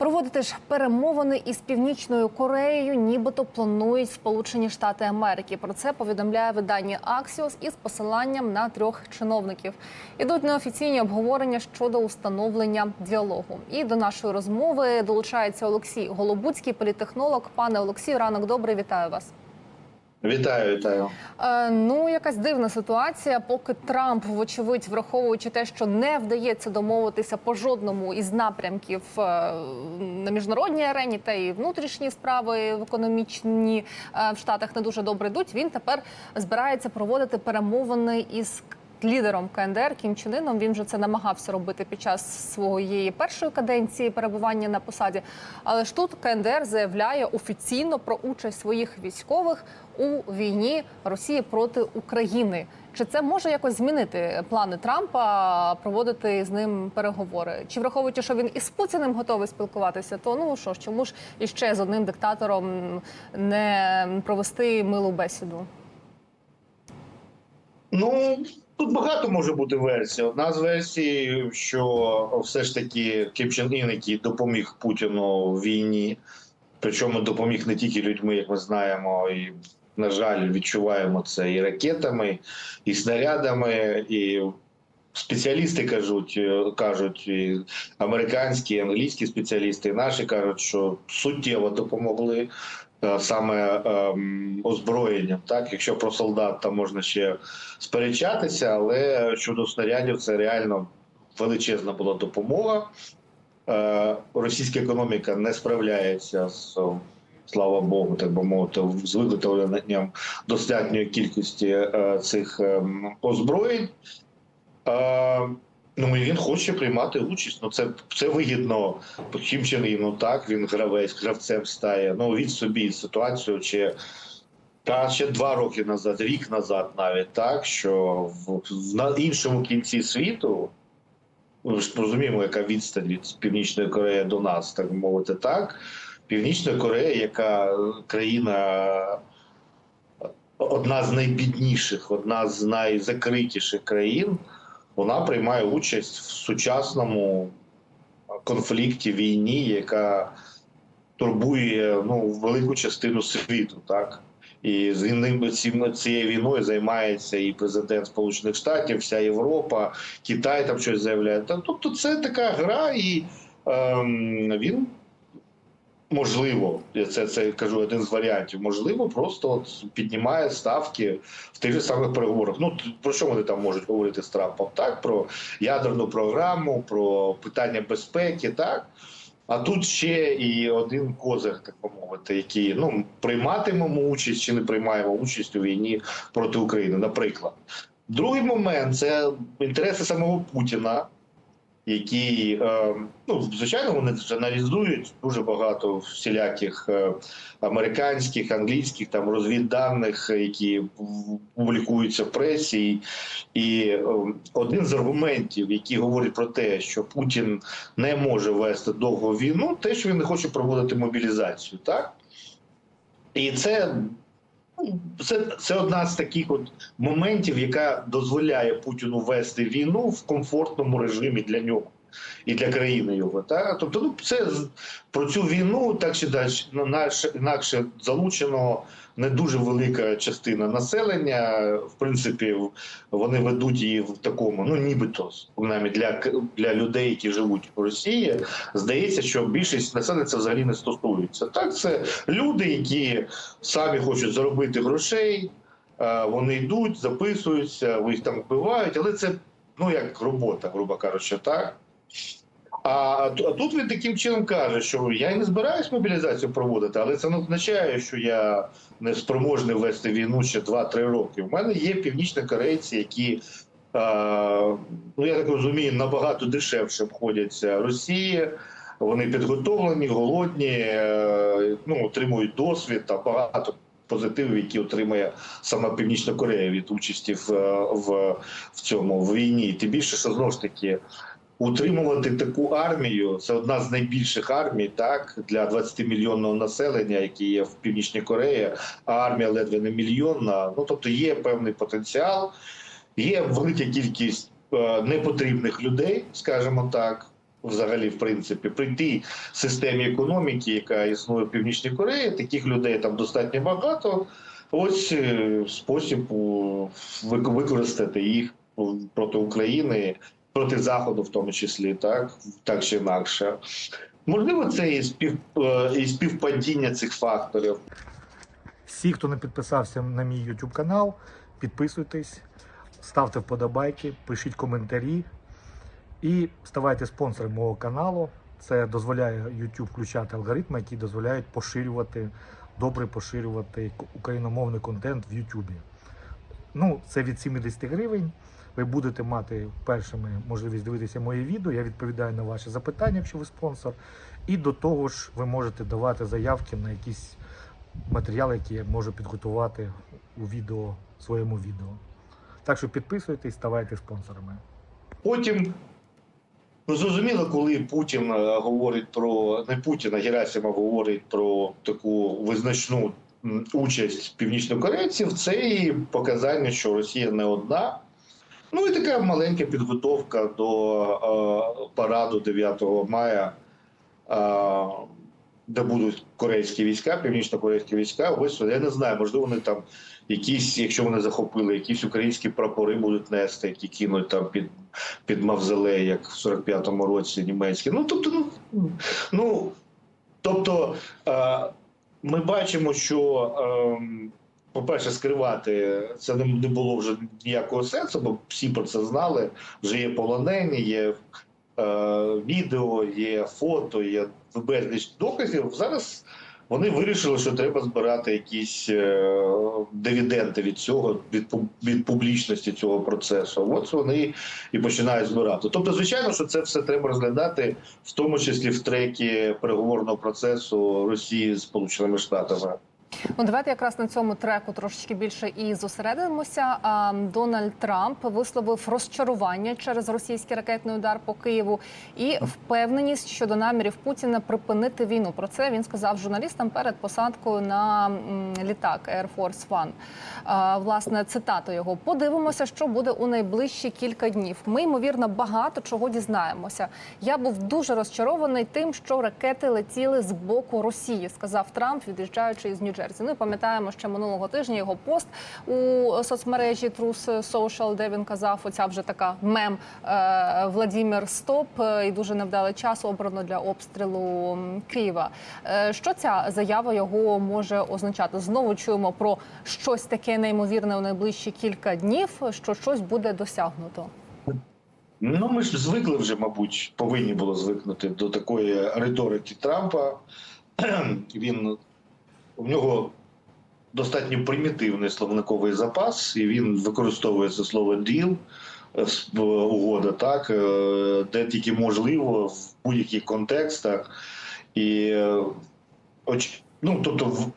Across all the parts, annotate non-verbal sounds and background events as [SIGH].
Проводити ж перемовини із північною Кореєю, нібито планують Сполучені Штати Америки. Про це повідомляє видання Аксіос із посиланням на трьох чиновників. Ідуть неофіційні обговорення щодо установлення діалогу. І до нашої розмови долучається Олексій Голобуцький, політехнолог. Пане Олексію, ранок добрий, вітаю вас. Вітаю, вітаю. Е, ну, якась дивна ситуація, поки Трамп, вочевидь, враховуючи те, що не вдається домовитися по жодному із напрямків е, на міжнародній арені, та й внутрішні справи в економічні е, в Штатах не дуже добре йдуть. Він тепер збирається проводити перемовини із лідером КНДР Кім Чен Іном. Він вже це намагався робити під час своєї першої каденції перебування на посаді. Але ж тут КНДР заявляє офіційно про участь своїх військових у війні Росії проти України. Чи це може якось змінити плани Трампа проводити з ним переговори? Чи враховуючи, що він із Путіним готовий спілкуватися, то ну що ж, чому ж іще з одним диктатором не провести милу бесіду? Ну тут багато може бути версій. Одна з версій, що все ж таки Кім Чен Ін, який допоміг Путіну в війні, причому допоміг не тільки людьми, як ми знаємо, і на жаль, відчуваємо це і ракетами, і снарядами, і спеціалісти кажуть, кажуть, і американські, і англійські спеціалісти, і наші кажуть, що суттєво допомогли. Е, Саме ем, озброєнням, так якщо про солдат там можна ще сперечатися, але щодо снарядів це реально величезна була допомога. Е, російська економіка не справляється з слава Богу, так би мовити, з виготовленням достатньої кількості е, цих ем, озброєнь. Ну і він хоче приймати участь. Ну це це вигідно Іну, так він гравець, гравцем стає. Ну від собі ситуацію чи та ще два роки назад, рік назад, навіть так, що в, в на іншому кінці світу. Ми ж розуміємо, яка відстань від Північної Кореї до нас, так мовити, так. Північна Корея, яка країна одна з найбідніших, одна з найзакритіших країн, вона приймає участь в сучасному конфлікті, війні, яка турбує ну, велику частину світу, так. І з цим- цією війною займається і президент Сполучених Штатів, вся Європа, Китай там щось заявляє. Тобто це така гра, і ем, він можливо, це, це кажу один з варіантів. Можливо, просто от піднімає ставки в тих же самих переговорах. Ну про що вони там можуть говорити з Трампом? Так, про ядерну програму, про питання безпеки, так. А тут ще і один козир, так би мовити, який ну прийматимемо участь чи не приймаємо участь у війні проти України, наприклад. Другий момент це інтереси самого Путіна, які е, ну звичайно вони аналізують дуже багато всіляких е, американських, англійських там розвідданих, які публікуються в пресі, і, е, один з аргументів, які говорять про те, що Путін не може вести довгу війну, те, що він не хоче проводити мобілізацію, так і це. Ну, Це, це одна з таких от моментів, яка дозволяє Путіну вести війну в комфортному режимі для нього і для країни його. Так? Тобто, ну це про цю війну так чи далі інакше залучено не дуже велика частина населення. В принципі, вони ведуть її в такому, ну нібито принаймні для, для людей, які живуть в Росії. Здається, що більшість населення це взагалі не стосується. Так, це люди, які самі хочуть заробити грошей. Вони йдуть, записуються, їх там вбивають, але це ну як робота, грубо кажучи, так. А, тут він таким чином каже, що я і не збираюсь мобілізацію проводити, але це не означає, що я не спроможний вести війну ще 2-3 роки. У мене є північні корейці, які, ну я так розумію, набагато дешевше обходяться Росії. Вони підготовлені, голодні, е, ну, отримують досвід та багато позитивів, які отримує саме Північна Корея від участі в, е, в, в цьому в війні. Тим більше, що знову ж таки утримувати таку армію це одна з найбільших армій, так для 20 мільйонного населення, які є в Північній Кореї, а армія ледве не мільйонна. Ну тобто є певний потенціал, є велика кількість е, непотрібних людей, скажімо так. взагалі, в принципі, при тій системі економіки, яка існує в Північній Кореї, таких людей там достатньо багато. Ось е, спосіб використати їх проти України, проти Заходу, в тому числі, так, так чи інакше. Можливо, це і спів е, і співпадіння цих факторів. Всі, хто не підписався на мій YouTube канал, підписуйтесь, ставте вподобайки, пишіть коментарі і ставайте спонсором мого каналу. Це дозволяє YouTube включати алгоритми, які дозволяють поширювати, добре поширювати україномовний контент в YouTube. Ну, це від 70 гривень. Ви будете мати першими можливість дивитися мої відео. Я відповідаю на ваші запитання, якщо ви спонсор. І до того ж, ви можете давати заявки на якісь матеріали, які я можу підготувати у відео, своєму відео. Так що підписуйтесь, ставайте спонсорами. Потім, ну зрозуміло, коли Путін е, говорить про не Путін, а Герасимов говорить про таку визначну участь північнокорейців, це і показання, що Росія не одна. Ну і така маленька підготовка до е, параду 9 мая, е, де будуть корейські війська, північно-корейські війська. Ось я не знаю, можливо, вони там якісь, якщо вони захопили, якісь українські прапори будуть нести, які кинуть там під, під мавзолей, як в 45-му році німецькі. Ну тобто, ну, ну тобто, е, ми бачимо, що. Е, по-перше, скривати це не було вже ніякого сенсу, бо всі про це знали. Вже є полонені, є е, відео, є фото, є безліч доказів. Зараз вони вирішили, що треба збирати якісь е, дивіденди від цього, від, від публічності цього процесу. От вони і починають збирати. Тобто, звичайно, що це все треба розглядати, в тому числі в трекі переговорного процесу Росії з Сполученими Штатами. Ну, давайте якраз на цьому треку трошечки більше і зосередимося. Дональд Трамп висловив розчарування через російський ракетний удар по Києву і впевненість щодо намірів Путіна припинити війну. Про це він сказав журналістам перед посадкою на літак Air Force One. Власне, цитату його подивимося, що буде у найближчі кілька днів. Ми ймовірно багато чого дізнаємося. Я був дуже розчарований тим, що ракети летіли з боку Росії, сказав Трамп, від'їжджаючи із Нью-Джерсі. Ну і пам'ятаємо ще минулого тижня його пост у соцмережі Trus Social, де він казав, оця вже така мем е, Владімір Стоп е, і дуже невдалий час обрано для обстрілу Києва. Е, Що ця заява його може означати? Знову чуємо про щось таке неймовірне у найближчі кілька днів, що щось буде досягнуто. Ну, ми ж звикли вже, мабуть, повинні було звикнути до такої риторики Трампа. [CLEARS THROAT] Він у нього достатньо примітивний словниковий запас, і він використовує це слово «deal», е, в- угода, так, е, де тільки можливо в будь-яких контекстах. І е, ну, тобто, в-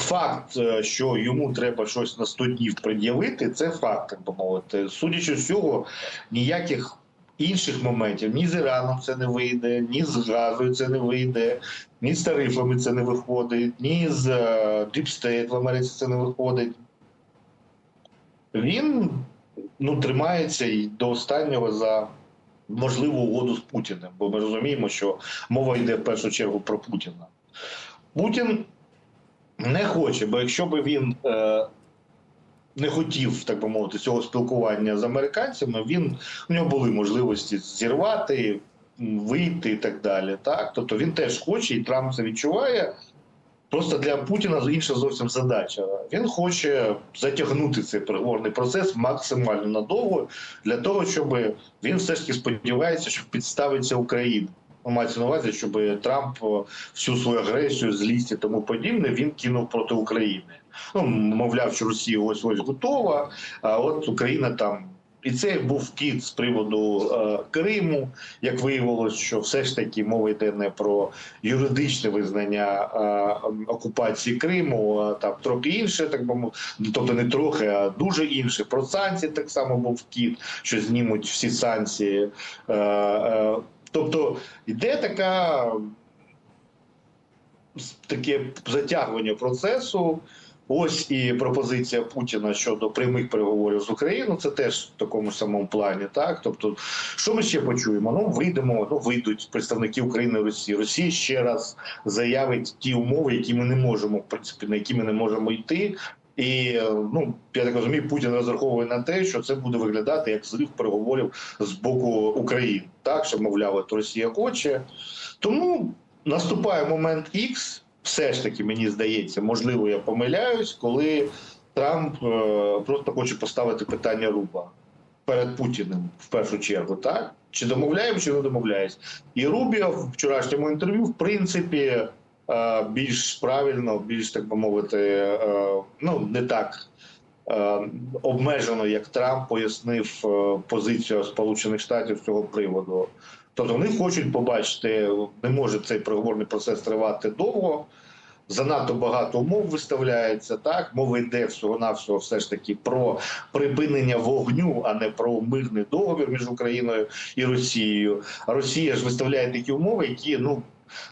факт, е, що йому треба щось на 100 днів пред'явити, це факт, так би мовити. Судячи з цього, ніяких інших моментів ні з Іраном це не вийде, ні з газою це не вийде, ні з тарифами це не виходить, ні з State в Америці це не виходить. Він ну, тримається і до останнього за можливу угоду з Путіним, бо ми розуміємо, що мова йде в першу чергу про Путіна. Путін не хоче, бо якщо би він е, не хотів, так би мовити, цього спілкування з американцями, він у нього були можливості зірвати, вийти і так далі. Так? Тобто він теж хоче, і Трамп це відчуває. Просто для Путіна інша зовсім задача. Він хоче затягнути цей переговорний процес максимально надовго для того, щоб він все ж таки сподівається, що підставиться Україна. Ну, Мається на увазі, щоб Трамп всю свою агресію, злість і тому подібне він кинув проти України. Ну, мовляв, що Росія ось ось готова, а от Україна там. І це був кіт з приводу е, Криму. Як виявилось, що все ж таки мова йде не про юридичне визнання е, окупації Криму, а там трохи інше, так би мовити, тобто не трохи, а дуже інше. Про санкції так само був кіт, що знімуть всі санкції. Е, е, тобто йде така таке затягування процесу. Ось і пропозиція Путіна щодо прямих переговорів з Україною. Це теж в такому самому плані. Так, тобто, що ми ще почуємо? Ну вийдемо, ну вийдуть представники України і Росії. Росія ще раз заявить ті умови, які ми не можемо, в принципі, на які ми не можемо йти. І е, ну я так розумію, Путін розраховує на те, що це буде виглядати як зрив переговорів з боку України. Так що мовляв, от Росія хоче. Тому наступає момент X, все ж таки, мені здається, можливо, я помиляюсь, коли Трамп е, просто хоче поставити питання руба перед Путіним в першу чергу, так? Чи домовляємо, чи не домовляємось. І Рубіо в вчорашньому інтерв'ю, в принципі, більш правильно, більш так би мовити, е, ну не так. е, Обмежено, як Трамп пояснив е, позицію Сполучених Штатів з цього приводу. Тобто вони хочуть побачити, не може цей переговорний процес тривати довго. Занадто багато умов виставляється. Так мова йде всього навсього все ж таки про припинення вогню, а не про мирний договір між Україною і Росією. Росія ж виставляє такі умови, які ну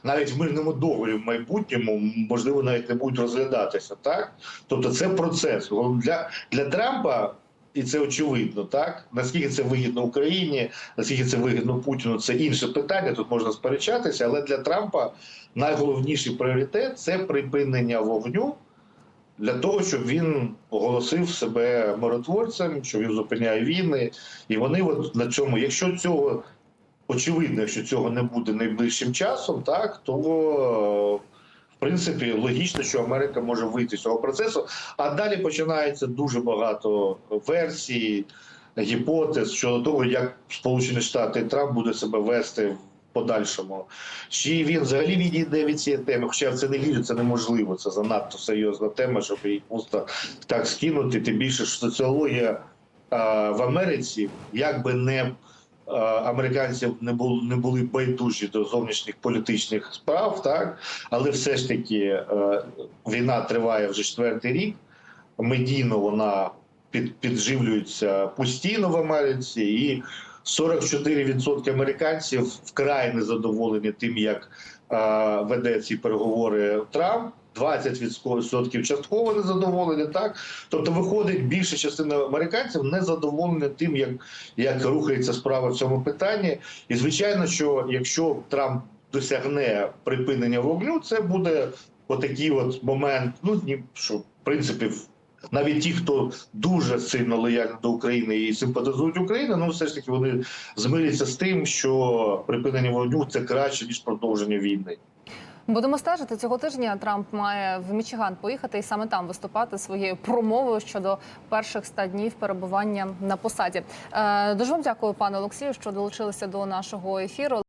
навіть в мирному договорі в майбутньому можливо навіть не будуть розглядатися. Так, тобто це процес для, для Трампа. І це очевидно, так наскільки це вигідно Україні, наскільки це вигідно Путіну, це інше питання. Тут можна сперечатися, але для Трампа найголовніший пріоритет це припинення вогню для того, щоб він оголосив себе миротворцем, що він зупиняє війни, і вони от на цьому, якщо цього очевидно, якщо цього не буде найближчим часом, так то е, в принципі логічно, що Америка може вийти з цього процесу. А далі починається дуже багато версій, гіпотез щодо того, як Сполучені Штати і Трамп буде себе вести в подальшому. Чи він взагалі відійде від цієї теми? Хоча я в це не вірю, це неможливо. Це занадто серйозна тема, щоб її просто так скинути. Тим більше що соціологія а, в Америці, як би не а, американці не були не були байдужі до зовнішніх політичних справ, так але все ж таки е, війна триває вже четвертий рік. Медійно вона під, підживлюється постійно в Америці, і 44% американців вкрай незадоволені тим, як е, веде ці переговори Трамп. 20% частково незадоволені, так тобто виходить більша частина американців незадоволені тим, як, як рухається справа в цьому питанні. І звичайно, що якщо Трамп досягне припинення вогню, це буде отакий от момент. Ну що в принципі навіть ті, хто дуже сильно лояльні до України і симпатизують Україну, ну все ж таки вони змиряться з тим, що припинення вогню це краще ніж продовження війни. Будемо стежити цього тижня. Трамп має в Мічиган поїхати і саме там виступати своєю промовою щодо перших ста днів перебування на посаді. Е, Дуже вам дякую, пане Олексію, що долучилися до нашого ефіру.